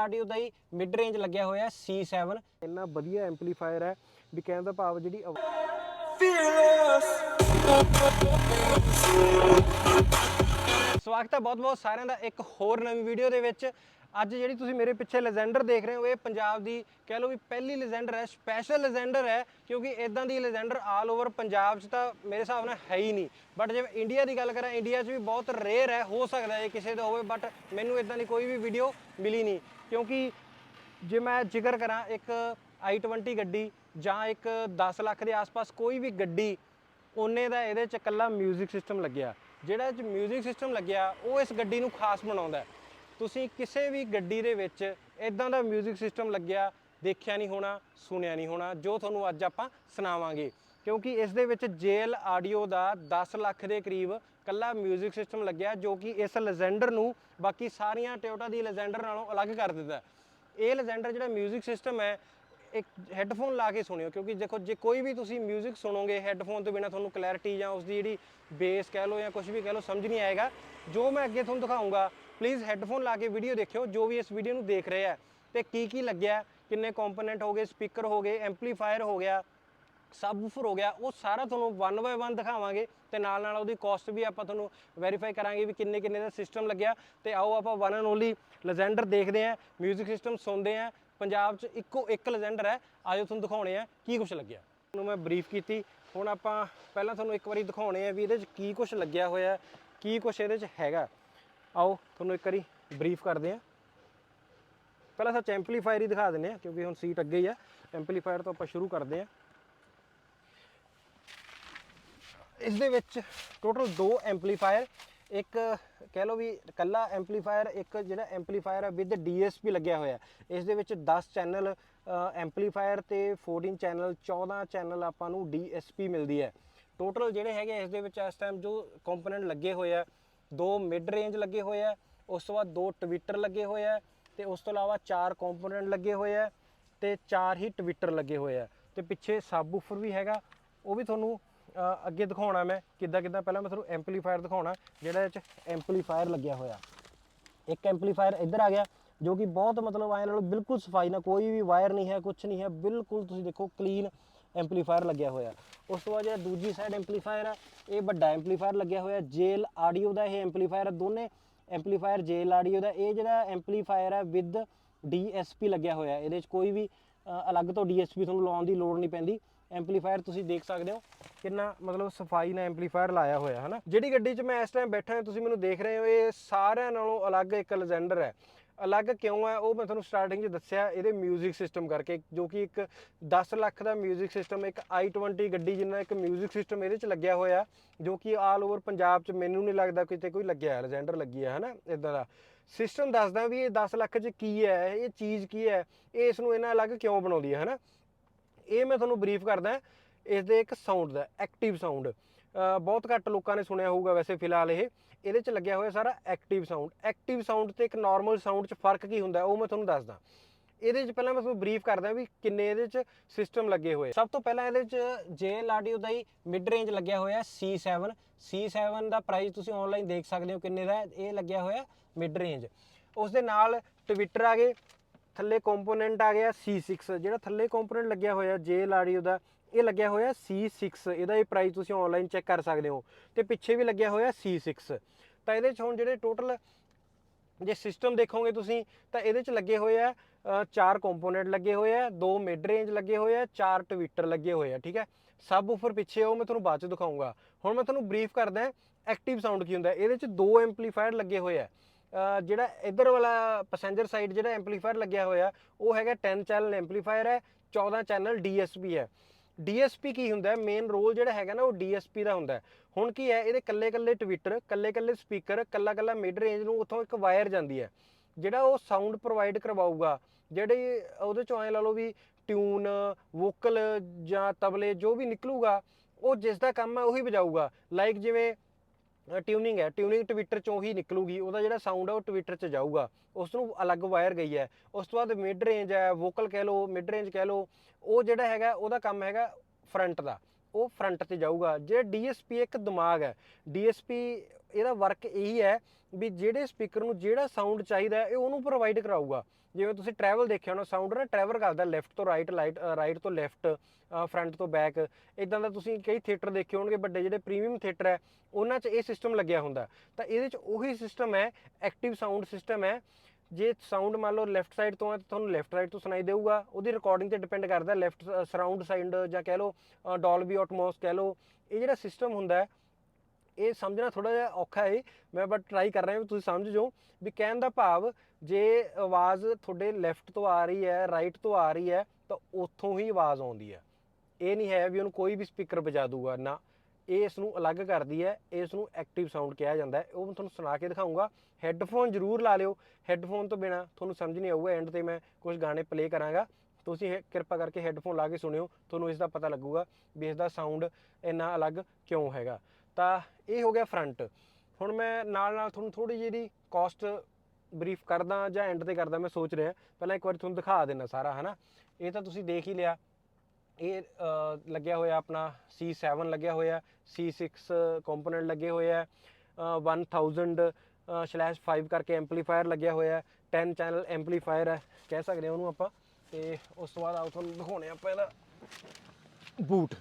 Audio ਦਾ ਹੀ mid range ਲੱਗਿਆ ਹੋਇਆ C7 ਇੰਨਾ ਵਧੀਆ ਐਂਪਲੀਫਾਇਰ ਹੈ ਵੀ ਕਹਿਣ ਦਾ ਭਾਵ ਜਿਹੜੀ ਸਵਾਗਤ ਹੈ ਬਹੁਤ-ਬਹੁਤ ਸਾਰਿਆਂ ਦਾ ਇੱਕ ਹੋਰ ਨਵੀਂ ਵੀਡੀਓ ਦੇ ਵਿੱਚ। ਅੱਜ ਜਿਹੜੀ ਤੁਸੀਂ ਮੇਰੇ ਪਿੱਛੇ ਲੈਜੈਂਡਰ ਦੇਖ ਰਹੇ ਹੋ ਇਹ ਪੰਜਾਬ ਦੀ ਕਹਿ ਲਓ ਵੀ ਪਹਿਲੀ ਲੈਜੈਂਡਰ ਹੈ ਸਪੈਸ਼ਲ ਲੈਜੈਂਡਰ ਹੈ ਕਿਉਂਕਿ ਇਦਾਂ ਦੀ ਲੈਜੈਂਡਰ ਆਲ ਓਵਰ ਪੰਜਾਬ 'ਚ ਤਾਂ ਮੇਰੇ ਹਿਸਾਬ ਨਾਲ ਹੈ ਹੀ ਨਹੀਂ ਬਟ ਜੇ ਇੰਡੀਆ ਦੀ ਗੱਲ ਕਰਾਂ ਇੰਡੀਆ 'ਚ ਵੀ ਬਹੁਤ ਰੇਅਰ ਹੈ ਹੋ ਸਕਦਾ ਹੈ ਕਿਸੇ ਦਾ ਹੋਵੇ ਬਟ ਮੈਨੂੰ ਇਦਾਂ ਦੀ ਕੋਈ ਵੀ ਵੀਡੀਓ ਮਿਲੀ ਨਹੀਂ ਕਿਉਂਕਿ ਜੇ ਮੈਂ ਜ਼ਿਕਰ ਕਰਾਂ ਇੱਕ i20 ਗੱਡੀ ਜਾਂ ਇੱਕ 10 ਲੱਖ ਦੇ ਆਸ-ਪਾਸ ਕੋਈ ਵੀ ਗੱਡੀ ਉਹਨੇ ਦਾ ਇਹਦੇ ਚ ਇਕੱਲਾ 뮤직 ਸਿਸਟਮ ਲੱਗਿਆ ਜਿਹੜਾ ਇਹ ਚ 뮤직 ਸਿਸਟਮ ਲੱਗਿਆ ਉਹ ਇਸ ਗੱਡੀ ਨੂੰ ਖਾਸ ਬਣਾਉਂਦਾ ਹੈ। ਤੁਸੀਂ ਕਿਸੇ ਵੀ ਗੱਡੀ ਦੇ ਵਿੱਚ ਇਦਾਂ ਦਾ 뮤직 ਸਿਸਟਮ ਲੱਗਿਆ ਦੇਖਿਆ ਨਹੀਂ ਹੋਣਾ ਸੁਣਿਆ ਨਹੀਂ ਹੋਣਾ ਜੋ ਤੁਹਾਨੂੰ ਅੱਜ ਆਪਾਂ ਸੁਣਾਵਾਂਗੇ ਕਿਉਂਕਿ ਇਸ ਦੇ ਵਿੱਚ ਜੇਲ ਆਡੀਓ ਦਾ 10 ਲੱਖ ਦੇ ਕਰੀਬ ਕੱਲਾ 뮤직 ਸਿਸਟਮ ਲੱਗਿਆ ਜੋ ਕਿ ਇਸ ਲੈਜੈਂਡਰ ਨੂੰ ਬਾਕੀ ਸਾਰੀਆਂ ਟੋਯੋਟਾ ਦੀ ਲੈਜੈਂਡਰ ਨਾਲੋਂ ਅਲੱਗ ਕਰ ਦਿੰਦਾ ਹੈ। ਇਹ ਲੈਜੈਂਡਰ ਜਿਹੜਾ 뮤직 ਸਿਸਟਮ ਹੈ ਇੱਕ ਹੈੱਡਫੋਨ ਲਾ ਕੇ ਸੁਣਿਓ ਕਿਉਂਕਿ ਦੇਖੋ ਜੇ ਕੋਈ ਵੀ ਤੁਸੀਂ 뮤직 ਸੁਣੋਗੇ ਹੈੱਡਫੋਨ ਤੋਂ ਬਿਨਾ ਤੁਹਾਨੂੰ ਕਲੈਰਿਟੀ ਜਾਂ ਉਸ ਦੀ ਜਿਹੜੀ ਬੇਸ ਕਹਿ ਲਓ ਜਾਂ ਕੁਝ ਵੀ ਕਹਿ ਲਓ ਸਮਝ ਨਹੀਂ ਆਏਗਾ ਜੋ ਮੈਂ ਅੱਗੇ ਤੁਹਾਨੂੰ ਦਿਖਾਉਂਗਾ ਪਲੀਜ਼ ਹੈੱਡਫੋਨ ਲਾ ਕੇ ਵੀਡੀਓ ਦੇਖਿਓ, ਜੋ ਵੀ ਇਸ ਵੀਡੀਓ ਨੂੰ ਦੇਖ ਰਹੇ ਆ। ਤੇ ਕੀ ਕੀ ਲੱਗਿਆ, ਕਿੰਨੇ ਕੰਪੋਨੈਂਟ ਹੋ ਗਏ ਸਪੀਕਰ ਹੋ ਗਏ ਐਂਪਲੀਫਾਇਰ ਹੋ ਗਿਆ ਸਬਵੂਫਰ ਹੋ ਗਿਆ, ਉਹ ਸਾਰਾ ਤੁਹਾਨੂੰ ਵਨ ਬਾਏ ਵਨ ਦਿਖਾਵਾਂਗੇ। ਤੇ ਨਾਲ ਨਾਲ ਉਹਦੀ ਕਾਸਟ ਵੀ ਆਪਾਂ ਤੁਹਾਨੂੰ ਵੈਰੀਫਾਈ ਕਰਾਂਗੇ ਵੀ ਕਿੰਨੇ ਕਿੰਨੇ ਦਾ ਸਿਸਟਮ ਲੱਗਿਆ। ਤੇ ਆਓ ਆਪਾਂ ਵਨ ਐਂਡ ਓਨਲੀ ਲੈਜੈਂਡਰ ਦੇਖਦੇ ਆਂ 뮤직 ਸਿਸਟਮ ਸੁਣਦੇ ਆਂ ਪੰਜਾਬ 'ਚ ਇੱਕੋ ਇੱਕ ਲੈਜੈਂਡਰ ਹੈ, ਆਜੋ ਤੁਹਾਨੂੰ ਦਿਖਾਉਣੇ ਆ ਕੀ ਕੁਝ ਲੱਗਿਆ। ਤੁਹਾਨੂੰ ਮੈਂ ਬਰੀਫ ਕੀਤੀ। ਹੁਣ ਆਪਾਂ ਪਹਿਲਾਂ ਤੁਹਾਨੂੰ ਇੱਕ ਵਾਰੀ ਦਿਖਾਉਣੇ ਆ ਵੀ ਇਹਦੇ 'ਚ ਕੀ ਕੁਝ ਲੱਗਿਆ ਹੋਇਆ, ਕੀ ਕੁਝ ਇਹਦੇ 'ਚ ਹੈਗਾ। ਆਓ, ਤੁਹਾਨੂੰ ਇੱਕ ਵਾਰੀ ਬਰੀਫ ਕਰਦੇ ਆਂ ਪਹਿਲਾਂ ਸੱਚ ਐਂਪਲੀਫਾਇਰ ਹੀ ਦਿਖਾ ਦਿੰਨੇ ਆ ਕਿਉਂਕਿ ਹੁਣ ਸੀਟ ਅੱਗੇ ਹੀ ਆ। ਐਂਪਲੀਫਾਇਰ ਤੋਂ ਆਪਾਂ ਸ਼ੁਰੂ ਕਰਦੇ ਆਂ ਇਸ ਦੇ ਵਿੱਚ ਟੋਟਲ ਦੋ ਐਂਪਲੀਫਾਇਰ ਇੱਕ ਕਹਿ ਲਓ ਵੀ ਕੱਲਾ ਐਂਪਲੀਫਾਇਰ ਇੱਕ ਜਿਹੜਾ ਐਂਪਲੀਫਾਇਰ ਹੈ ਵਿਦ DSP ਲੱਗਿਆ ਹੋਇਆ। ਇਸ ਦੇ ਵਿੱਚ 10 ਚੈਨਲ ਐਂਪਲੀਫਾਇਰ ਤੇ 14 ਚੈਨਲ 14 ਚੈਨਲ ਆਪਾਂ ਨੂੰ DSP ਮਿਲਦੀ ਹੈ। ਟੋਟਲ ਜਿਹੜੇ ਹੈਗੇ ਇਸ ਦੇ ਵਿੱਚ ਇਸ ਟਾਈਮ ਜੋ ਕੰਪੋਨੈਂਟ ਲੱਗੇ ਹੋਏ ਆ ਦੋ ਮਿਡ ਰੇਂਜ ਲੱਗੇ ਹੋਏ ਆ, ਉਸ ਤੋਂ ਬਾਅਦ ਦੋ ਟਵਿੱਟਰ ਲੱਗੇ ਹੋਏ ਆ ਤੇ ਉਸ ਤੋਂ ਇਲਾਵਾ ਚਾਰ ਕੰਪੋਨੈਂਟ ਲੱਗੇ ਹੋਏ ਆ ਤੇ ਚਾਰ ਹੀ ਟਵਿੱਟਰ ਲੱਗੇ ਹੋਏ ਆ। ਤੇ ਪਿੱਛੇ ਸਬਵੂਫਰ ਵੀ ਹੈਗਾ, ਉਹ ਵੀ ਤੁਹਾਨੂੰ ਅੱਗੇ ਦਿਖਾਉਣਾ ਮੈਂ, ਕਿੱਦਾਂ ਕਿੱਦਾਂ ਪਹਿਲਾਂ ਮੈਂ ਤੁਹਾਨੂੰ ਐਂਪਲੀਫਾਇਰ ਦਿਖਾਉਣਾ, ਜਿਹੜਾ ਵਿੱਚ ਐਂਪਲੀਫਾਇਰ ਲੱਗਿਆ ਹੋਇਆ। ਇੱਕ ਐਂਪਲੀਫਾਇਰ ਇੱਧਰ ਆ ਗਿਆ, ਜੋ ਕਿ ਬਹੁਤ ਮਤਲਬ ਆਏ ਨਾਲੋਂ ਬਿਲਕੁਲ ਸਫ਼ਾਈ ਨਾਲ, ਕੋਈ ਵੀ ਵਾਇਰ ਨਹੀਂ ਹੈ ਕੁਝ ਨਹੀਂ ਹੈ, ਬਿਲਕੁਲ ਤੁਸੀਂ ਦੇਖੋ ਕਲੀਨ ਐਂਪਲੀਫਾਇਰ ਲੱਗਿਆ ਹੋਇਆ। ਉਸ ਤੋਂ ਬਾਅਦ ਜਿਹੜਾ ਦੂਜੀ ਸਾਈਡ ਐਂਪਲੀਫਾਇਰ ਆ, ਇਹ ਵੱਡਾ ਐਂਪਲੀਫਾਇਰ ਲੱਗਿਆ ਹੋਇਆ, ਜੇਲ ਆਡੀਓ ਦਾ ਇਹ ਐਂਪਲੀਫਾਇਰ ਆ, ਦੋਨੇ ਐਂਪਲੀਫਾਇਰ ਜੇਲ ਆਡੀਓ ਦਾ, ਇਹ ਜਿਹੜਾ ਐਂਪਲੀਫਾਇਰ ਹੈ ਵਿਦ DSP ਲੱਗਿਆ ਹੋਇਆ, ਇਹਦੇ 'ਚ ਕੋਈ ਵੀ ਅਲੱਗ ਤੋਂ DSP ਤੁਹਾਨੂੰ ਲਾਉਣ ਦੀ ਲੋੜ ਨਹੀਂ ਪੈਂਦੀ। ਐਂਪਲੀਫਾਇਰ ਤੁਸੀਂ ਦੇਖ ਸਕਦੇ ਹੋ ਕਿੰਨਾ ਮਤਲਬ ਸਫ਼ਾਈ ਨਾਲ ਐਂਪਲੀਫਾਇਰ ਲਾਇਆ ਹੋਇਆ ਹੈ ਨਾ ਜਿਹੜੀ ਗੱਡੀ 'ਚ ਮੈਂ ਇਸ ਟਾਈਮ ਬੈਠਾ ਹਾਂ, ਤੁਸੀਂ ਮੈਨੂੰ ਦੇਖ ਰਹੇ ਹੋ, ਇਹ ਸਾਰਿਆਂ ਨਾਲੋਂ ਅਲੱਗ ਇੱਕ ਲੈਜੈਂਡਰ ਹੈ। ਅਲੱਗ ਕਿਉਂ ਹੈ ਉਹ ਮੈਂ ਤੁਹਾਨੂੰ ਸਟਾਰਟਿੰਗ 'ਚ ਦੱਸਿਆ ਇਹਦੇ 뮤직 ਸਿਸਟਮ ਕਰਕੇ ਜੋ ਕਿ ਇੱਕ 10 ਲੱਖ ਦਾ 뮤직 ਸਿਸਟਮ ਇੱਕ i20 ਗੱਡੀ ਜਿੰਨਾ ਇੱਕ 뮤직 ਸਿਸਟਮ ਇਹਦੇ 'ਚ ਲੱਗਿਆ ਹੋਇਆ ਜੋ ਕਿ ਆਲ ਓਵਰ ਪੰਜਾਬ 'ਚ ਮੈਨੂੰ ਨਹੀਂ ਲੱਗਦਾ ਕਿਤੇ ਕੋਈ ਲੱਗਿਆ ਹੈ ਲੈਜੈਂਡਰ ਲੱਗੀ ਹੈ ਹਨਾ ਇਦਾਂ ਦਾ ਸਿਸਟਮ ਦੱਸਦਾ ਵੀ ਇਹ 10 ਲੱਖ 'ਚ ਕੀ ਹੈ ਇਹ ਚੀਜ਼ ਕੀ ਹੈ ਇਹ ਇਸ ਨੂੰ ਇਹਨਾਂ ਅਲੱਗ ਕਿਉਂ ਬਣਾਉਂਦੀ ਹੈ ਹਨਾ ਇਹ ਮੈਂ ਤੁਹਾਨੂੰ ਬਰੀਫ ਕਰਦਾ ਇਸ ਦੇ ਇੱਕ ਸਾਊਂਡ ਦਾ ਐਕਟਿਵ ਸਾਊਂਡ ਬਹੁਤ ਘੱਟ ਲੋਕਾਂ ਨੇ ਸੁਣਿਆ ਹੋਊਗਾ ਵੈਸੇ ਫਿਲਹਾਲ ਇਹ। ਇਹਦੇ 'ਚ ਲੱਗਿਆ ਹੋਇਆ ਸਾਰਾ ਐਕਟਿਵ ਸਾਊਂਡ ਐਕਟਿਵ ਸਾਊਂਡ ਤੇ ਇੱਕ ਨਾਰਮਲ ਸਾਊਂਡ 'ਚ ਫ਼ਰਕ ਕੀ ਹੁੰਦਾ, ਉਹ ਮੈਂ ਤੁਹਾਨੂੰ ਦੱਸਦਾ। ਇਹਦੇ 'ਚ ਪਹਿਲਾਂ ਮੈਂ ਤੁਹਾਨੂੰ ਬਰੀਫ ਕਰਦਾ ਵੀ ਕਿੰਨੇ ਇਹਦੇ 'ਚ ਸਿਸਟਮ ਲੱਗੇ ਹੋਏ। ਸਭ ਤੋਂ ਪਹਿਲਾਂ ਇਹਦੇ 'ਚ JL ਆਡੀਓ ਦਾ ਹੀ ਮਿਡ ਰੇਂਜ ਲੱਗਿਆ ਹੋਇਆ C7 C7 ਦਾ ਪ੍ਰਾਈਸ ਤੁਸੀਂ ਆਨਲਾਈਨ ਦੇਖ ਸਕਦੇ ਹੋ ਕਿੰਨੇ ਦਾ ਇਹ ਲੱਗਿਆ ਹੋਇਆ ਮਿਡ ਰੇਂਜ ਉਸ ਦੇ ਨਾਲ ਟਵਿੱਟਰ ਆ ਗਏ। ਥੱਲੇ ਕੰਪੋਨੈਂਟ ਆ ਗਿਆ C6 ਜਿਹੜਾ ਥੱਲੇ ਕੰਪੋਨੈਂਟ ਲੱਗਿਆ ਹੋਇਆ ਜੇ ਲਾੜੀ ਉਹਦਾ, ਇਹ ਲੱਗਿਆ ਹੋਇਆ C6 ਇਹਦਾ ਇਹ ਪ੍ਰਾਈਸ ਤੁਸੀਂ ਆਨਲਾਈਨ ਚੈੱਕ ਕਰ ਸਕਦੇ ਹੋ। ਤੇ ਪਿੱਛੇ ਵੀ ਲੱਗਿਆ ਹੋਇਆ C6 ਤਾਂ ਇਹਦੇ 'ਚ ਹੁਣ ਜਿਹੜੇ ਟੋਟਲ ਜੇ ਸਿਸਟਮ ਦੇਖੋਗੇ ਤੁਸੀਂ, ਤਾਂ ਇਹਦੇ 'ਚ ਲੱਗੇ ਹੋਏ ਆ ਚਾਰ ਕੰਪੋਨੈਂਟ ਲੱਗੇ ਹੋਏ ਆ, ਦੋ ਮਿਡ ਰੇਂਜ ਲੱਗੇ ਹੋਏ ਆ, ਚਾਰ ਟਵਿੱਟਰ ਲੱਗੇ ਹੋਏ ਆ, ਠੀਕ ਹੈ? ਸਬ ਉਫਰ ਪਿੱਛੇ ਉਹ ਮੈਂ ਤੁਹਾਨੂੰ ਬਾਅਦ ਚ ਦਿਖਾਉਂਗਾ ਹੁਣ ਮੈਂ ਤੁਹਾਨੂੰ ਬਰੀਫ ਕਰਦਾ ਐਕਟਿਵ ਸਾਊਂਡ ਕੀ ਹੁੰਦਾ, ਇਹਦੇ 'ਚ ਦੋ ਐਂਪਲੀਫਾਇਰ ਲੱਗੇ ਹੋਏ ਆ। ਜਿਹੜਾ ਇਧਰ ਵਾਲਾ ਪੈਸੇਂਜਰ ਸਾਈਡ ਜਿਹੜਾ ਐਂਪਲੀਫਾਇਰ ਲੱਗਿਆ ਹੋਇਆ, ਉਹ ਹੈਗਾ 10 ਚੈਨਲ ਐਂਪਲੀਫਾਇਰ ਹੈ 14 ਚੈਨਲ DSP ਹੈ। DSP ਕੀ ਹੁੰਦਾ ਹੈ? ਮੇਨ ਰੋਲ ਜਿਹੜਾ ਹੈਗਾ ਨਾ, ਉਹ DSP ਦਾ ਹੁੰਦਾ ਹੁਣ ਕੀ ਹੈ? ਇਹਦੇ ਕੱਲੇ ਕੱਲੇ ਟਵਿੱਟਰ ਕੱਲੇ ਕੱਲੇ ਸਪੀਕਰ ਕੱਲਾ ਕੱਲਾ ਮਿਡ ਰੇਂਜ ਨੂੰ ਉੱਥੋਂ ਇੱਕ ਵਾਇਰ ਜਾਂਦੀ ਹੈ। ਜਿਹੜਾ ਉਹ ਸਾਊਂਡ ਪ੍ਰੋਵਾਈਡ ਕਰਵਾਊਗਾ, ਜਿਹੜੇ ਉਹਦੇ ਚੋਂ ਐ ਲਾ ਲਓ ਵੀ ਟਿਊਨ ਵੋਕਲ ਜਾਂ ਤਬਲੇ ਜੋ ਵੀ ਨਿਕਲੂਗਾ, ਉਹ ਜਿਸ ਦਾ ਕੰਮ ਹੈ ਉਹੀ ਵਜਾਊਗਾ। ਲਾਈਕ ਜਿਵੇਂ ਟਿਊਨਿੰਗ ਹੈ। ਟਿਊਨਿੰਗ ਟਵਿੱਟਰ ਚੋਂ ਹੀ ਨਿਕਲੂਗੀ। ਉਹਦਾ ਜਿਹੜਾ ਸਾਊਂਡ ਹੈ ਉਹ ਟਵਿੱਟਰ 'ਚ ਜਾਊਗਾ। ਉਸ ਨੂੰ ਅਲੱਗ ਵਾਇਰ ਗਈ ਹੈ। ਉਸ ਤੋਂ ਬਾਅਦ ਮਿਡ ਰੇਂਜ ਹੈ ਵੋਕਲ ਕਹਿ ਲਓ ਮਿਡ ਰੇਂਜ ਕਹਿ ਲਓ, ਉਹ ਜਿਹੜਾ ਹੈਗਾ, ਉਹਦਾ ਕੰਮ ਹੈਗਾ ਫਰੰਟ ਦਾ। ਉਹ ਫਰੰਟ ਤੇ ਜਾਊਗਾ। ਜਿਹੜਾ DSP ਇੱਕ ਦਿਮਾਗ ਹੈ DSP ਇਹਦਾ ਵਰਕ ਇਹੀ ਹੈ ਵੀ ਜਿਹੜੇ ਸਪੀਕਰ ਨੂੰ ਜਿਹੜਾ ਸਾਊਂਡ ਚਾਹੀਦਾ ਇਹ ਉਹਨੂੰ ਪ੍ਰੋਵਾਈਡ ਕਰਾਊਗਾ। ਜਿਵੇਂ ਤੁਸੀਂ ਟਰੈਵਲ ਦੇਖਿਆ ਹੋਣਾ ਸਾਊਂਡ ਨਾ ਟਰੈਵਲ ਕਰਦਾ ਲੈਫਟ ਤੋਂ ਰਾਈਟ ਲਾਈਟ ਰਾਈਟ ਤੋਂ ਲੈਫਟ ਫਰੰਟ ਤੋਂ ਬੈਕ ਇਦਾਂ ਦਾ ਤੁਸੀਂ ਕਈ ਥੀਏਟਰ ਦੇਖੇ ਹੋਣਗੇ, ਵੱਡੇ ਜਿਹੜੇ ਪ੍ਰੀਮੀਅਮ ਥੀਏਟਰ ਹੈ, ਉਹਨਾਂ 'ਚ ਇਹ ਸਿਸਟਮ ਲੱਗਿਆ ਹੁੰਦਾ। ਤਾਂ ਇਹਦੇ 'ਚ ਉਹੀ ਸਿਸਟਮ ਹੈ ਐਕਟਿਵ ਸਾਊਂਡ ਸਿਸਟਮ ਹੈ। ਜੇ ਸਾਊਂਡ ਮੰਨ ਲਓ ਲੈਫਟ ਸਾਈਡ ਤੋਂ ਹੈ, ਤਾਂ ਤੁਹਾਨੂੰ ਲੈਫਟ ਰਾਈਟ ਤੋਂ ਸੁਣਾਈ ਦੇਊਗਾ। ਉਹਦੀ ਰਿਕਾਰਡਿੰਗ ਤੇ ਡਿਪੈਂਡ ਕਰਦਾ ਲੈਫਟ ਸਰਾਊਂਡ ਸਾਈਡ ਜਾਂ ਕਹਿ ਲਓ ਡੋਲਬੀ ਆਟਮੋਸ ਕਹਿ ਲਓ। ਇਹ ਜਿਹੜਾ ਸਿਸਟਮ ਹੁੰਦਾ ਹੈ ਇਹ ਸਮਝਣਾ ਥੋੜਾ ਜਿਹਾ ਔਖਾ ਹੈ ਮੈਂ ਬਟ ਟਰਾਈ ਕਰ ਰਿਹਾ ਵੀ ਤੁਸੀਂ ਸਮਝ ਜਾਓ ਵੀ ਕਹਿਣ ਦਾ ਭਾਵ ਜੇ ਆਵਾਜ਼ ਤੁਹਾਡੇ ਲੈਫਟ ਤੋਂ ਆ ਰਹੀ ਹੈ ਰਾਈਟ ਤੋਂ ਆ ਰਹੀ ਹੈ, ਤਾਂ ਉੱਥੋਂ ਹੀ ਆਵਾਜ਼ ਆਉਂਦੀ ਹੈ। ਇਹ ਨਹੀਂ ਹੈ ਵੀ ਉਹਨੂੰ ਕੋਈ ਵੀ ਸਪੀਕਰ ਵਜਾ ਦੂਗਾ, ਨਾ। ਇਹ ਇਸ ਨੂੰ ਅਲੱਗ ਕਰਦੀ ਹੈ ਇਸ ਨੂੰ ਐਕਟਿਵ ਸਾਊਂਡ ਕਿਹਾ ਜਾਂਦਾ ਹੈ। ਉਹ ਮੈਂ ਤੁਹਾਨੂੰ ਸੁਣਾ ਕੇ ਦਿਖਾਉਂਗਾ ਹੈੱਡਫੋਨ ਜ਼ਰੂਰ ਲਾ ਲਿਓ। ਹੈੱਡਫੋਨ ਤੋਂ ਬਿਨਾ ਤੁਹਾਨੂੰ ਸਮਝ ਨਹੀਂ ਆਊਗਾ ਐਂਡ ਤੇ ਮੈਂ ਕੁਝ ਗਾਣੇ ਪਲੇ ਕਰਾਂਗਾ। ਤੁਸੀਂ ਇਹ ਕਿਰਪਾ ਕਰਕੇ ਹੈੱਡਫੋਨ ਲਾ ਕੇ ਸੁਣਿਓ, ਤੁਹਾਨੂੰ ਇਸ ਦਾ ਪਤਾ ਲੱਗੂਗਾ ਵੀ ਇਸ ਦਾ ਸਾਊਂਡ ਇੰਨਾ ਅਲੱਗ ਕਿਉਂ ਹੈਗਾ। ਤਾਂ ਇਹ ਹੋ ਗਿਆ ਫਰੰਟ ਹੁਣ ਮੈਂ ਨਾਲ ਨਾਲ ਤੁਹਾਨੂੰ ਥੋੜੀ ਜਿਹੀ ਦੀ ਕਾਸਟ ਬਰੀਫ ਕਰਦਾ ਜਾਂ ਐਂਡ ਤੇ ਕਰਦਾ ਮੈਂ ਸੋਚ ਰਿਹਾ। ਪਹਿਲਾਂ ਇੱਕ ਵਾਰੀ ਤੁਹਾਨੂੰ ਦਿਖਾ ਦੇਣਾ ਸਾਰਾ ਹਨਾ? ਇਹ ਤਾਂ ਤੁਸੀਂ ਦੇਖ ਹੀ ਲਿਆ। ਇਹ ਲੱਗਿਆ ਹੋਇਆ ਆਪਣਾ C7 ਲੱਗਿਆ ਹੋਇਆ C6 ਕੰਪੋਨੈਂਟ ਲੱਗੇ ਹੋਏ ਆ ਅ, 1000 5 ਕਰਕੇ ਐਂਪਲੀਫਾਇਰ ਲੱਗਿਆ ਹੋਇਆ ਹੈ 10 ਚੈਨਲ ਐਂਪਲੀਫਾਇਰ ਹੈ ਕਹਿ ਸਕਦੇ ਹਾਂ ਉਹਨੂੰ ਆਪਾਂ। ਤੇ ਉਸ ਤੋਂ ਬਾਅਦ ਆਓ ਤੁਹਾਨੂੰ ਦਿਖਾਉਣੇ ਆਪਾਂ ਇਹਦਾ ਬੂਟ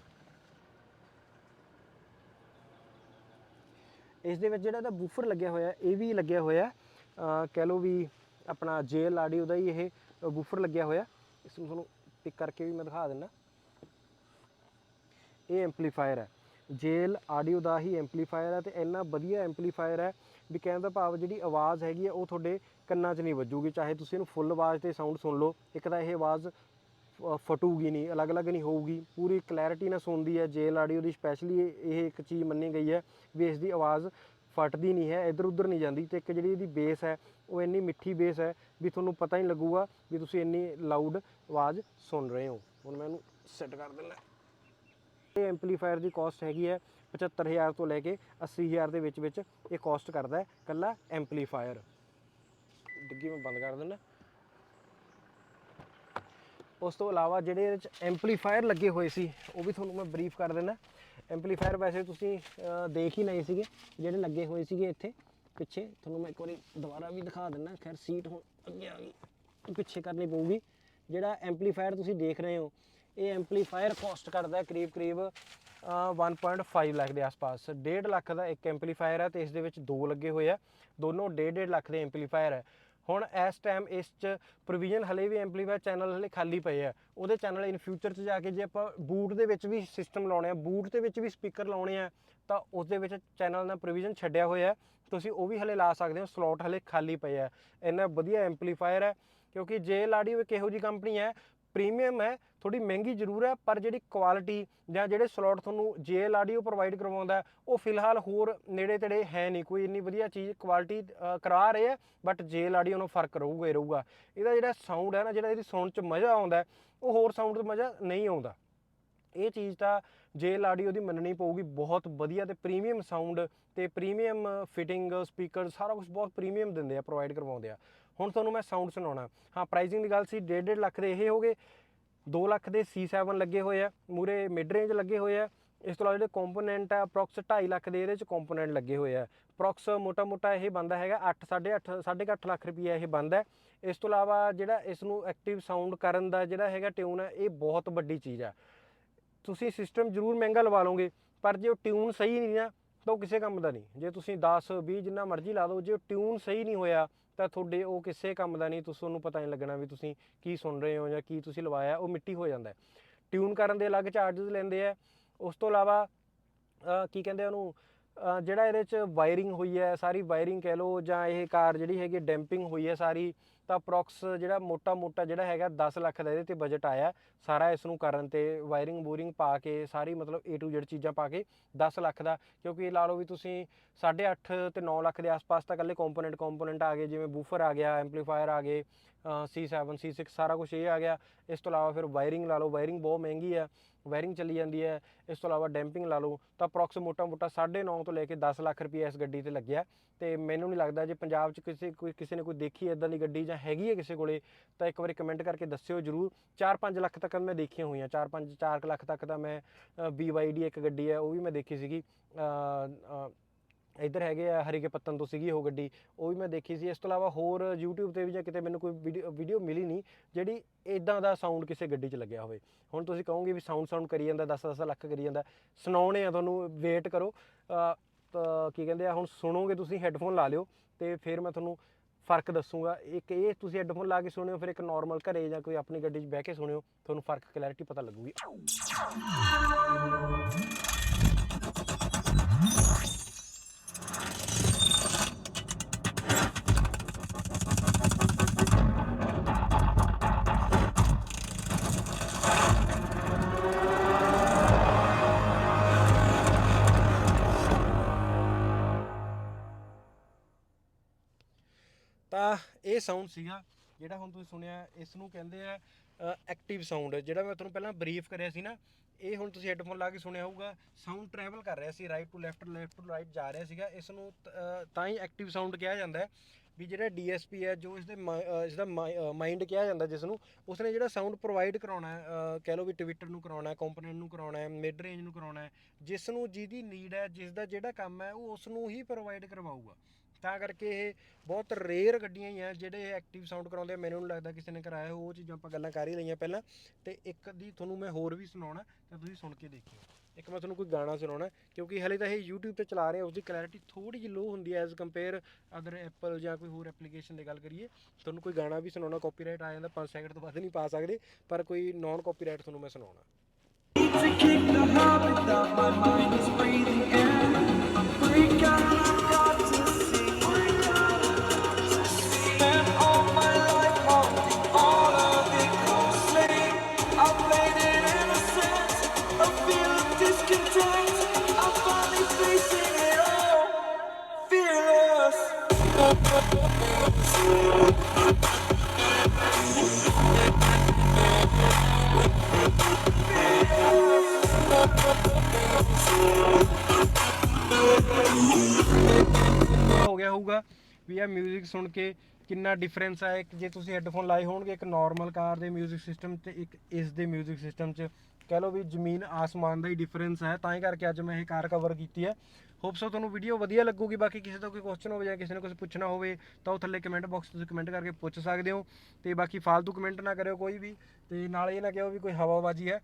ਇਸ ਦੇ ਵਿੱਚ ਜਿਹੜਾ ਇਹਦਾ ਬੂਫਰ ਲੱਗਿਆ ਹੋਇਆ ਇਹ ਵੀ ਲੱਗਿਆ ਹੋਇਆ ਕਹਿ ਲਓ ਵੀ ਆਪਣਾ ਜੇਲ ਆਡੀਓ ਦਾ ਹੀ ਇਹ ਬੂਫਰ ਲੱਗਿਆ ਹੋਇਆ ਇਸ ਨੂੰ ਤੁਹਾਨੂੰ ਪਿਕ ਕਰਕੇ ਵੀ ਮੈਂ ਦਿਖਾ ਦਿੰਦਾ। ਇਹ ਐਂਪਲੀਫਾਇਰ ਹੈ। ਜੇਲ ਆਡੀਓ ਦਾ ਹੀ ਐਂਪਲੀਫਾਇਰ ਹੈ ਤੇ ਇੰਨਾ ਵਧੀਆ ਐਂਪਲੀਫਾਇਰ ਹੈ ਵੀ ਕਹਿਣ ਦਾ ਭਾਵ ਜਿਹੜੀ ਆਵਾਜ਼ ਹੈਗੀ ਹੈ, ਉਹ ਤੁਹਾਡੇ ਕੰਨਾਂ 'ਚ ਨਹੀਂ ਵੱਜੂਗੀ। ਚਾਹੇ ਤੁਸੀਂ ਇਹਨੂੰ ਫੁੱਲ ਆਵਾਜ਼ ਤੇ ਸਾਊਂਡ ਸੁਣ ਲਓ, ਇੱਕ ਤਾਂ ਇਹ ਆਵਾਜ਼ ਫਟੂਗੀ ਨਹੀਂ, ਅਲੱਗ-ਅਲੱਗ ਨਹੀਂ ਹੋਊਗੀ। ਪੂਰੀ ਕਲੈਰਿਟੀ ਨਾਲ ਸੁਣਦੀ ਹੈ ਜੇਲ ਆਡੀਓ ਉਹਦੀ ਸਪੈਸ਼ਲੀ ਇਹ ਇੱਕ ਚੀਜ਼ ਮੰਨੀ ਗਈ ਹੈ ਵੀ ਇਸ ਦੀ ਆਵਾਜ਼ ਫਟਦੀ ਨਹੀਂ ਹੈ ਇੱਧਰ ਉੱਧਰ ਨਹੀਂ ਜਾਂਦੀ ਤੇ ਇੱਕ ਜਿਹੜੀ ਇਹਦੀ ਬੇਸ ਹੈ, ਉਹ ਇੰਨੀ ਮਿੱਠੀ ਬੇਸ ਹੈ ਵੀ ਤੁਹਾਨੂੰ ਪਤਾ ਹੀ ਨਹੀਂ ਲੱਗੂਗਾ ਵੀ ਤੁਸੀਂ ਇੰਨੀ ਲਾਊਡ ਆਵਾਜ਼ ਸੁਣ ਰਹੇ ਹੋ। ਹੁਣ ਮੈਂ ਇਹਨੂੰ ਸੈੱਟ ਕਰ ਦਿੰਦਾ। ਇਹ ਐਂਪਲੀਫਾਇਰ ਦੀ ਕਾਸਟ ਹੈਗੀ ਹੈ 75000 ਤੋਂ ਲੈ ਕੇ 80000 ਦੇ ਵਿੱਚ ਵਿੱਚ ਇਹ ਕਾਸਟ ਕਰਦਾ ਹੈ ਕੱਲਾ ਐਂਪਲੀਫਾਇਰ ਡਿੱਗੀ ਮੈਂ ਬੰਦ ਕਰ ਦਿੰਦਾ। ਉਸ ਤੋਂ ਇਲਾਵਾ ਜਿਹੜੇ ਇਹਦੇ ਚ ਐਂਪਲੀਫਾਇਰ ਲੱਗੇ ਹੋਏ ਸੀ ਉਹ ਵੀ ਤੁਹਾਨੂੰ ਮੈਂ ਬਰੀਫ ਕਰ ਦਿੰਦਾ। ਐਂਪਲੀਫਾਇਰ ਵੈਸੇ ਤੁਸੀਂ ਦੇਖ ਹੀ ਨਹੀਂ ਸੀਗੇ ਜਿਹੜੇ ਲੱਗੇ ਹੋਏ ਸੀਗੇ ਇੱਥੇ ਪਿੱਛੇ। ਤੁਹਾਨੂੰ ਮੈਂ ਇੱਕ ਵਾਰੀ ਦੁਬਾਰਾ ਵੀ ਦਿਖਾ ਦਿੰਦਾ। ਖੈਰ ਸੀਟ ਹੁਣ ਅੱਗੇ ਆ ਗਈ ਪਿੱਛੇ ਕਰਨੀ ਪਊਗੀ। ਜਿਹੜਾ ਐਂਪਲੀਫਾਇਰ ਤੁਸੀਂ ਦੇਖ ਰਹੇ ਹੋ ਇਹ ਐਂਪਲੀਫਾਇਰ ਕਾਸਟ ਕਰਦਾ ਹੈ ਕਰੀਬ ਕਰੀਬ ਅਹ, 1.5 ਲੱਖ ਦੇ ਆਸ-ਪਾਸ। 1.5 ਲੱਖ ਦਾ ਇੱਕ ਐਂਪਲੀਫਾਇਰ ਹੈ ਤੇ ਇਸ ਦੇ ਵਿੱਚ ਦੋ ਲੱਗੇ ਹੋਏ ਆ। ਦੋਨੋਂ 1.5 ਲੱਖ ਦੇ ਐਂਪਲੀਫਾਇਰ ਹੈ। ਹੁਣ ਇਸ ਟਾਈਮ ਇਸ ਚ ਪ੍ਰੋਵੀਜ਼ਨ ਹਲੇ ਵੀ ਐਂਪਲੀਫਾਇਰ ਚੈਨਲ ਹਲੇ ਖਾਲੀ ਪਏ ਆ। ਉਹਦੇ ਚੈਨਲ ਇਨ ਫਿਊਚਰ ਚ ਜਾ ਕੇ ਜੇ ਆਪਾਂ ਬੂਟ ਦੇ ਵਿੱਚ ਵੀ ਸਿਸਟਮ ਲਾਉਣੇ ਆ ਬੂਟ ਦੇ ਵਿੱਚ ਵੀ ਸਪੀਕਰ ਲਾਉਣੇ ਆ, ਤਾਂ ਉਸ ਦੇ ਵਿੱਚ ਚੈਨਲ ਦਾ ਪ੍ਰੋਵੀਜ਼ਨ ਛੱਡਿਆ ਹੋਇਆ ਤੁਸੀਂ ਉਹ ਵੀ ਹਲੇ ਲਾ ਸਕਦੇ ਹੋ ਸਲੋਟ ਹਲੇ ਖਾਲੀ ਪਏ ਆ। ਇੰਨਾ ਵਧੀਆ ਐਂਪਲੀਫਾਇਰ ਹੈ, ਕਿਉਂਕਿ ਜੇ ਲਾਡੀਓ ਇੱਕ ਇਹੋ ਜੀ ਕੰਪਨੀ ਹੈ ਪ੍ਰੀਮੀਅਮ ਹੈ ਥੋੜੀ ਮਹਿੰਗੀ ਜ਼ਰੂਰ ਹੈ, ਪਰ ਜਿਹੜੀ ਕੁਆਲਿਟੀ ਜਾਂ ਜਿਹੜੇ ਸਲੋਟ ਤੁਹਾਨੂੰ ਜੇਐਲ ਆਡੀਓ ਪ੍ਰੋਵਾਈਡ ਕਰਵਾਉਂਦਾ ਉਹ ਫਿਲਹਾਲ ਹੋਰ ਨੇੜੇ ਤੇੜੇ ਹੈ ਨਹੀਂ। ਕੋਈ ਇੰਨੀ ਵਧੀਆ ਚੀਜ਼ ਕੁਆਲਿਟੀ ਕਰਾ ਰਹੇ ਆ ਬਟ ਜੇਐਲ ਆਡੀਓ ਨੂੰ ਫ਼ਰਕ ਰਹੂਗਾ ਹੀ ਰਹੂਗਾ। ਇਹਦਾ ਜਿਹੜਾ ਸਾਊਂਡ ਹੈ ਨਾ, ਜਿਹੜਾ ਇਹਦੀ ਸੁਣਨ ਚ ਮਜ਼ਾ ਆਉਂਦਾ ਉਹ ਹੋਰ ਸਾਊਂਡ 'ਚ ਮਜ਼ਾ ਨਹੀਂ ਆਉਂਦਾ। ਇਹ ਚੀਜ਼ ਤਾਂ ਜੇਲ ਆਡੀਓ ਦੀ ਮੰਨਣੀ ਪਊਗੀ, ਬਹੁਤ ਵਧੀਆ ਤੇ ਪ੍ਰੀਮੀਅਮ ਸਾਊਂਡ ਤੇ ਪ੍ਰੀਮੀਅਮ ਫਿਟਿੰਗ ਸਪੀਕਰ ਸਾਰਾ ਕੁਝ ਬਹੁਤ ਪ੍ਰੀਮੀਅਮ ਦਿੰਦੇ ਆ ਪ੍ਰੋਵਾਈਡ ਕਰਵਾਉਂਦੇ ਆ। ਹੁਣ ਤੁਹਾਨੂੰ ਮੈਂ ਸਾਊਂਡ ਸੁਣਾਉਣਾ। ਹਾਂ ਪ੍ਰਾਈਸਿੰਗ ਦੀ ਗੱਲ ਸੀ 1.5 ਲੱਖ ਦੇ ਇਹ ਹੋਗੇ 2 ਲੱਖ ਦੇ C7 ਲੱਗੇ ਹੋਏ ਆ ਮੂਰੇ ਮਿਡ ਰੇਂਜ ਲੱਗੇ ਹੋਏ ਆ। ਇਸ ਤੋਂ ਇਲਾਵਾ ਜਿਹੜੇ ਕੰਪੋਨੈਂਟ ਆ ਅਪਰੋਕਸ 2.5 ਲੱਖ ਦੇ ਇਹਦੇ ਚ ਕੰਪੋਨੈਂਟ ਲੱਗੇ ਹੋਏ ਆ। ਅਪਰੋਕਸ ਮੋਟਾ ਮੋਟਾ ਇਹ ਬੰਦਾ ਹੈਗਾ 8 8.5 8.5 ਲੱਖ ਰੁਪਈਆ ਇਹ ਬੰਦਾ ਇਸ ਤੋਂ ਇਲਾਵਾ ਜਿਹੜਾ ਇਸ ਨੂੰ ਐਕਟਿਵ ਸਾਊਂਡ ਕਰਨ ਦਾ ਜਿਹੜਾ ਹੈਗਾ ਟਿਊਨ ਹੈ ਇਹ ਬਹੁਤ ਵੱਡੀ ਚੀਜ਼ ਆ। ਤੁਸੀਂ ਸਿਸਟਮ ਜ਼ਰੂਰ ਮਹਿੰਗਾ ਲਵਾ ਲਓਗੇ, ਪਰ ਜੇ ਉਹ ਟਿਊਨ ਸਹੀ ਨਹੀਂ ਨਾ, ਤਾਂ ਉਹ ਕਿਸੇ ਕੰਮ ਦਾ ਨਹੀਂ। ਜੇ ਤੁਸੀਂ 10 20 ਜਿੰਨਾ ਮਰਜ਼ੀ ਲਾ ਦਿਓ, ਜੇ ਉਹ ਟਿਊਨ ਸਹੀ ਨਹੀਂ ਹੋਇਆ ਤਾਂ ਤੁਹਾਡੇ ਉਹ ਕਿਸੇ ਕੰਮ ਦਾ ਨਹੀਂ, ਤੁਸੀਂ ਉਹਨੂੰ ਪਤਾ ਨਹੀਂ ਲੱਗਣਾ ਵੀ ਤੁਸੀਂ ਕੀ ਸੁਣ ਰਹੇ ਹੋ ਜਾਂ ਕੀ ਤੁਸੀਂ ਲਵਾਇਆ, ਉਹ ਮਿੱਟੀ ਹੋ ਜਾਂਦਾ ਟਿਊਨ ਕਰਨ ਦੇ ਅਲੱਗ ਚਾਰजेस ਲੈਂਦੇ ਆ ਉਸ ਤੋਂ ਇਲਾਵਾ ਕੀ ਕਹਿੰਦੇ ਉਹਨੂੰ ਜਿਹੜਾ ਇਹਦੇ ਚ ਵਾਇਰਿੰਗ ਹੋਈ ਹੈ, ਸਾਰੀ ਵਾਇਰਿੰਗ ਕਹਿ ਲਓ ਜਾਂ ਇਹ ਕਾਰ ਜਿਹੜੀ ਹੈਗੀ ਡੈਂਪਿੰਗ ਹੋਈ ਹੈ ਸਾਰੀ, ਤਾਂ ਅਪਰੋਕਸ ਜਿਹੜਾ ਮੋਟਾ ਮੋਟਾ ਜਿਹੜਾ ਹੈਗਾ 10 ਲੱਖ ਦਾ ਇਹਦੇ ਤੇ ਬਜਟ ਆਇਆ ਸਾਰਾ ਇਸ ਨੂੰ ਕਰਨ ਤੇ ਵਾਇਰਿੰਗ ਬੂਰਿੰਗ ਪਾ ਕੇ, ਸਾਰੀ ਮਤਲਬ A to Z ਚੀਜ਼ਾਂ ਪਾ ਕੇ 10 ਲੱਖ ਦਾ, ਕਿਉਂਕਿ ਇਹ ਲਾ ਲਓ ਵੀ ਤੁਸੀਂ 8.5 ਤੇ 9 ਲੱਖ ਦੇ ਆਸ-ਪਾਸ ਤਾਂ ਇਕੱਲੇ ਕੰਪੋਨੈਂਟ ਕੰਪੋਨੈਂਟ ਆ ਗਏ, ਜਿਵੇਂ ਬੂਫਰ ਆ ਗਿਆ ਐਂਪਲੀਫਾਇਰ ਆ ਗਏ C7 C6 ਸਾਰਾ ਕੁਝ ਇਹ ਆ ਗਿਆ। ਇਸ ਤੋਂ ਇਲਾਵਾ ਫਿਰ ਵਾਇਰਿੰਗ ਲਾ ਲਓ ਵਾਇਰਿੰਗ ਬਹੁਤ ਮਹਿੰਗੀ ਹੈ। ਵਾਇਰਿੰਗ ਚੱਲੀ ਜਾਂਦੀ ਹੈ, ਇਸ ਤੋਂ ਇਲਾਵਾ ਡੈਂਪਿੰਗ ਲਾ ਲਓ, ਤਾਂ ਅਪਰੋਕਸ ਮੋਟਾ ਮੋਟਾ 9.5 ਤੋਂ ਲੈ ਕੇ 10 ਲੱਖ ਰੁਪਏ ਇਸ ਗੱਡੀ ਤੇ ਲੱਗਿਆ। ਤੇ ਮੈਨੂੰ ਨਹੀਂ ਲੱਗਦਾ ਜੇ ਪੰਜਾਬ 'ਚ ਕਿਸੇ ਕੋਈ, ਕਿਸੇ ਨੇ ਕੋਈ ਦੇਖੀ ਇਦਾਂ ਦੀ ਗੱਡੀ ਜਾਂ ਹੈਗੀ ਹੈ ਕਿਸੇ ਕੋਲੇ, ਤਾਂ ਇੱਕ ਵਾਰੀ ਕਮੈਂਟ ਕਰਕੇ ਦੱਸਿਓ ਜਰੂਰ। 4-5 ਲੱਖ ਤੱਕ ਮੈਂ ਦੇਖੀਆਂ ਹੋਈਆਂ 4-5 4 ਲੱਖ ਤੱਕ ਤਾਂ ਮੈਂ BYD ਇੱਕ ਗੱਡੀ ਹੈ, ਉਹ ਵੀ ਮੈਂ ਦੇਖੀ ਸੀਗੀ। ਇੱਧਰ ਹੈਗੇ ਆ ਹਰੀਕੇ ਪੱਤਨ ਤੋਂ ਸੀਗੀ ਉਹ ਗੱਡੀ, ਉਹ ਵੀ ਮੈਂ ਦੇਖੀ ਸੀ। ਇਸ ਤੋਂ ਇਲਾਵਾ ਹੋਰ YouTube ਤੇ ਵੀ ਜਾਂ ਕਿਤੇ ਮੈਨੂੰ ਕੋਈ ਵੀਡੀਓ ਮਿਲੀ ਨਹੀਂ, ਜਿਹੜੀ ਇਦਾਂ ਦਾ ਸਾਊਂਡ ਕਿਸੇ ਗੱਡੀ 'ਚ ਲੱਗਿਆ ਹੋਵੇ। ਹੁਣ ਤੁਸੀਂ ਕਹੋਗੇ ਵੀ ਸਾਊਂਡ ਸਾਊਂਡ ਕਰੀ ਜਾਂਦਾ 10-10 ਲੱਖ ਕਰੀ ਜਾਂਦਾ। ਸੁਣਾਉਣੇ ਆ ਤੁਹਾਨੂੰ ਵੇਟ ਕਰੋ। ਕੀ ਕਹਿੰਦੇ ਆ, ਹੁਣ ਸੁਣੋਗੇ ਤੁਸੀਂ ਹੈੱਡਫੋਨ ਲਾ ਲਿਓ ਤੇ ਫਿਰ ਮੈਂ ਤੁਹਾਨੂੰ ਫ਼ਰਕ ਦੱਸੂਗਾ। ਇੱਕ ਇਹ ਤੁਸੀਂ ਹੈੱਡਫੋਨ ਲਾ ਕੇ ਸੁਣਿਓ, ਫਿਰ ਇੱਕ ਨਾਰਮਲ ਘਰੇ ਜਾਂ ਕੋਈ ਆਪਣੀ ਗੱਡੀ 'ਚ ਬਹਿ ਕੇ ਸੁਣਿਓ, ਤੁਹਾਨੂੰ ਫ਼ਰਕ ਕਲੈਰਿਟੀ ਪਤਾ ਲੱਗੂਗੀ। ਇਹ ਸਾਊਂਡ ਸੀਗਾ ਜਿਹੜਾ ਹੁਣ ਤੁਸੀਂ ਸੁਣਿਆ ਇਸ ਨੂੰ ਕਹਿੰਦੇ ਆ ਐਕਟਿਵ ਸਾਊਂਡ ਜਿਹੜਾ ਮੈਂ ਤੁਹਾਨੂੰ ਪਹਿਲਾਂ ਬਰੀਫ ਕਰਿਆ ਸੀ ਨਾ ਇਹ ਹੁਣ ਤੁਸੀਂ ਹੈੱਡਫੋਨ ਲਾ ਕੇ ਸੁਣਿਆ ਹੋਊਗਾ ਸਾਊਂਡ ਟਰੈਵਲ ਕਰ ਰਿਹਾ ਸੀ right to left left to right ਜਾ ਰਿਹਾ ਸੀਗਾ ਇਸ ਨੂੰ ਤਾਂ ਹੀ ਐਕਟਿਵ ਸਾਊਂਡ ਕਿਹਾ ਜਾਂਦਾ ਹੈ ਵੀ ਜਿਹੜਾ ਡੀਐਸਪੀ ਹੈ ਜੋ ਇਸ ਦੇ ਮਾ- ਅਹ, ਇਸ ਦਾ ਮਾਈਂਡ ਕਿਹਾ ਜਾਂਦਾ ਜਿਸ ਨੂੰ ਉਸਨੇ ਜਿਹੜਾ ਸਾਊਂਡ ਪ੍ਰੋਵਾਈਡ ਕਰਾਉਣਾ ਹੈ ਕਹਿ ਲਓ ਵੀ ਟਵਿੱਟਰ ਨੂੰ ਕਰਾਉਣਾ ਹੈ ਕੰਪੋਨੈਂਟ ਨੂੰ ਕਰਾਉਣਾ ਹੈ ਮਿਡ ਰੇਂਜ ਨੂੰ ਕਰਾਉਣਾ ਹੈ ਜਿਸ ਨੂੰ ਜਿਹਦੀ ਨੀਡ ਹੈ ਜਿਸ ਦਾ ਜਿਹੜਾ ਕੰਮ ਹੈ ਉਹ ਉਸ ਨੂੰ ਹੀ ਪ੍ਰੋਵਾਈਡ ਕਰਵਾਊਗਾ। ਤਾਂ ਕਰਕੇ ਇਹ ਬਹੁਤ ਰੇਅਰ ਗੱਡੀਆਂ ਹੀ ਆ ਜਿਹੜੇ ਐਕਟਿਵ ਸਾਊਂਡ ਕਰਾਉਂਦੇ ਆ ਮੈਨੂੰ ਨਹੀਂ ਲੱਗਦਾ ਕਿਸੇ ਨੇ ਕਰਾਇਆ ਉਹ ਚੀਜ਼ਾਂ ਆਪਾਂ ਗੱਲਾਂ ਕਰ ਹੀ ਲਈਆਂ ਪਹਿਲਾਂ। ਤੇ ਇੱਕ ਦੀ ਤੁਹਾਨੂੰ ਮੈਂ ਹੋਰ ਵੀ ਸੁਣਾਉਣਾ ਤਾਂ ਤੁਸੀਂ ਸੁਣ ਕੇ ਦੇਖਿਓ। ਇੱਕ ਮੈਂ ਤੁਹਾਨੂੰ ਕੋਈ ਗਾਣਾ ਸੁਣਾਉਣਾ ਕਿਉਂਕਿ ਹਲੇ ਤਾਂ ਇਹ YouTube ਤੇ ਚਲਾ ਰਹੇ ਆ ਉਸਦੀ ਕਲੈਰਿਟੀ ਥੋੜੀ ਜਿਹੀ ਲੋ ਹੁੰਦੀ ਹੈ ਐਜ਼ ਕੰਪੇਅਰ ਅਦਰ ਐਪਲ ਜਾਂ ਕੋਈ ਹੋਰ ਐਪਲੀਕੇਸ਼ਨ ਦੀ ਗੱਲ ਕਰੀਏ। ਤੁਹਾਨੂੰ ਕੋਈ ਗਾਣਾ ਵੀ ਸੁਣਾਉਣਾ ਕਾਪੀਰਾਈਟ ਆ ਜਾਂਦਾ 5 ਸੈਕਿੰਡ ਤੋਂ ਵੱਧ ਨਹੀਂ ਪਾ ਸਕਦੇ ਪਰ ਕੋਈ ਨਾਨ ਕਾਪੀਰਾਈਟ ਤੁਹਾਨੂੰ ਮੈਂ ਸੁਣਾਉਣਾ। To kick the habit that my mind is breathing in. Freak out, ਹੋ ਗਿਆ ਹੋਊਗਾ ਵੀ ਇਹ 뮤직 ਸੁਣ ਕੇ ਕਿੰਨਾ ਡਿਫਰੈਂਸ ਆ ਇੱਕ, ਜੇ ਤੁਸੀਂ ਹੈੱਡਫੋਨ ਲਾਏ ਹੋਣਗੇ ਇੱਕ ਨਾਰਮਲ ਕਾਰ ਦੇ 뮤직 ਸਿਸਟਮ ਤੇ ਇੱਕ ਇਸ ਦੇ 뮤직 ਸਿਸਟਮ 'ਚ, ਕਹਿ ਲਓ ਵੀ ਜ਼ਮੀਨ ਆਸਮਾਨ ਦਾ ਹੀ ਡਿਫਰੈਂਸ ਹੈ ਤਾਂ ਹੀ ਕਰਕੇ ਅੱਜ ਮੈਂ ਇਹ ਕਾਰ ਕਵਰ ਕੀਤੀ ਹੈ ਹੋਪ ਸੋ ਤੁਹਾਨੂੰ ਵੀਡੀਓ ਵਧੀਆ ਲੱਗੂਗੀ, ਬਾਕੀ ਕਿਸੇ ਦਾ ਕੋਈ ਕੁਐਸਚਨ ਹੋਵੇ ਜਾਂ ਕਿਸੇ ਨੇ ਕੁਝ ਪੁੱਛਣਾ ਹੋਵੇ, ਤਾਂ ਉਹ ਥੱਲੇ ਕਮੈਂਟ ਬਾਕਸ ਤੁਸੀਂ ਕਮੈਂਟ ਕਰਕੇ ਪੁੱਛ ਸਕਦੇ ਹੋ। ਤੇ ਬਾਕੀ ਫਾਲਤੂ ਕਮੈਂਟ ਨਾ ਕਰਿਓ ਕੋਈ ਵੀ, ਤੇ ਨਾਲ ਇਹ ਨਾ ਕਿਹੋ ਵੀ ਕੋਈ ਹਵਾਬਾਜ਼ੀ ਹੈ।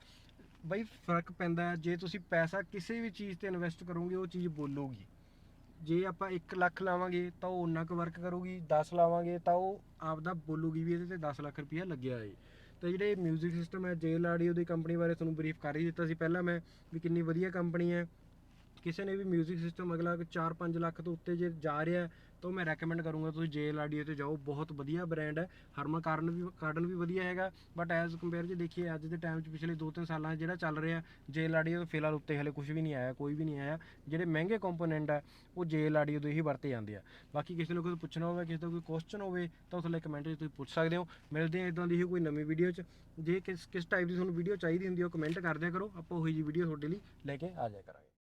ਬਈ ਫ਼ਰਕ ਪੈਂਦਾ ਜੇ ਤੁਸੀਂ ਪੈਸਾ ਕਿਸੇ ਵੀ ਚੀਜ਼ ਤੇ ਇਨਵੈਸਟ ਕਰੋਗੇ, ਉਹ ਚੀਜ਼ ਬੋਲੂਗੀ। ਜੇ ਆਪਾਂ 1 ਲੱਖ ਲਾਵਾਂਗੇ, ਤਾਂ ਉਹ ਉਨਾ ਕੁ ਵਰਕ ਕਰੂਗੀ 10 ਲਾਵਾਂਗੇ, ਤਾਂ ਉਹ ਆਪਦਾ ਬੋਲੂਗੀ ਵੀ ਇਹਦੇ ਤੇ 10 ਲੱਖ ਰੁਪਇਆ ਲੱਗਿਆ ਹੈ ਤਾਂ ਜਿਹੜੇ ਮਿਊਜ਼ਿਕ ਸਿਸਟਮ ਹੈ ਜੇਲ ਆਡੀਓ ਉਹਦੀ ਕੰਪਨੀ ਬਾਰੇ ਤੁਹਾਨੂੰ ਬਰੀਫ ਕਰ ਹੀ ਦਿੱਤਾ ਸੀ ਪਹਿਲਾਂ ਮੈਂ, ਵੀ ਕਿੰਨੀ ਵਧੀਆ ਕੰਪਨੀ ਹੈ। ਕਿਸੇ ਨੇ ਵੀ ਮਿਊਜ਼ਿਕ ਸਿਸਟਮ ਅਗਲਾ 4-5 ਲੱਖ ਤੋਂ ਉੱਤੇ ਜੇ ਜਾ ਰਿਹਾ ਤਾਂ ਉਹ ਮੈਂ ਰეკਮੈਂਡ ਕਰੂੰਗਾ ਤੁਸੀਂ ਜੇਲ ਆਡੀਓ ਤੇ ਜਾਓ, ਬਹੁਤ ਵਧੀਆ ਬ੍ਰਾਂਡ ਹੈ। ਹਰਮਨ ਕਾਰਨ ਵੀ ਕਾਰਡਨ ਵੀ ਵਧੀਆ ਹੈਗਾ। ਬਟ ਐਜ਼ ਕੰਪੇਅਰ ਜੇ ਦੇਖੀਏ, ਅੱਜ ਦੇ ਟਾਈਮ 'ਚ ਪਿਛਲੇ 2-3 ਸਾਲਾਂ 'ਚ ਜਿਹੜਾ ਚੱਲ ਰਿਹਾ, ਜੇਲ ਆਡੀਓ ਤੋਂ ਫਿਲਹਾਲ ਉੱਤੇ ਹਲੇ ਕੁਝ ਵੀ ਨਹੀਂ ਆਇਆ, ਕੋਈ ਵੀ ਨਹੀਂ ਆਇਆ। ਜਿਹੜੇ ਮਹਿੰਗੇ ਕੰਪੋਨੈਂਟ ਆ ਉਹ ਜੇਲ ਆਡੀਓ ਤੋਂ ਹੀ ਵਰਤੇ ਜਾਂਦੇ ਆ। ਬਾਕੀ ਕਿਸੇ ਨੂੰ ਕੋਈ ਪੁੱਛਣਾ ਹੋਵੇ, ਕਿਸੇ ਦਾ ਕੋਈ ਕੁਐਸਚਨ ਹੋਵੇ, ਤਾਂ ਉਸ ਥੱਲੇ ਕਮੈਂਟ 'ਚ ਤੁਸੀਂ ਪੁੱਛ ਸਕਦੇ ਹੋ। ਮਿਲਦੇ ਆ ਇਦਾਂ ਦੀ ਹੀ ਕੋਈ ਨਵੀਂ ਵੀਡੀਓ 'ਚ। ਜੇ ਕਿਸ ਕਿਸ ਟਾਈਪ ਦੀ ਤੁਹਾਨੂੰ ਵੀਡੀਓ ਚਾਹੀਦੀ ਹੁੰਦੀ ਹੈ ਉਹ ਕਮੈਂਟ ਕਰਦੇ ਦਿਆ ਕਰੋ। ਆਪਾਂ ਉਹੀ ਜੀ ਵੀਡੀਓ ਤੁਹਾਡੇ ਲਈ ਲੈ ਕੇ ਆ ਜਾਇਆ ਕਰਾਂਗੇ।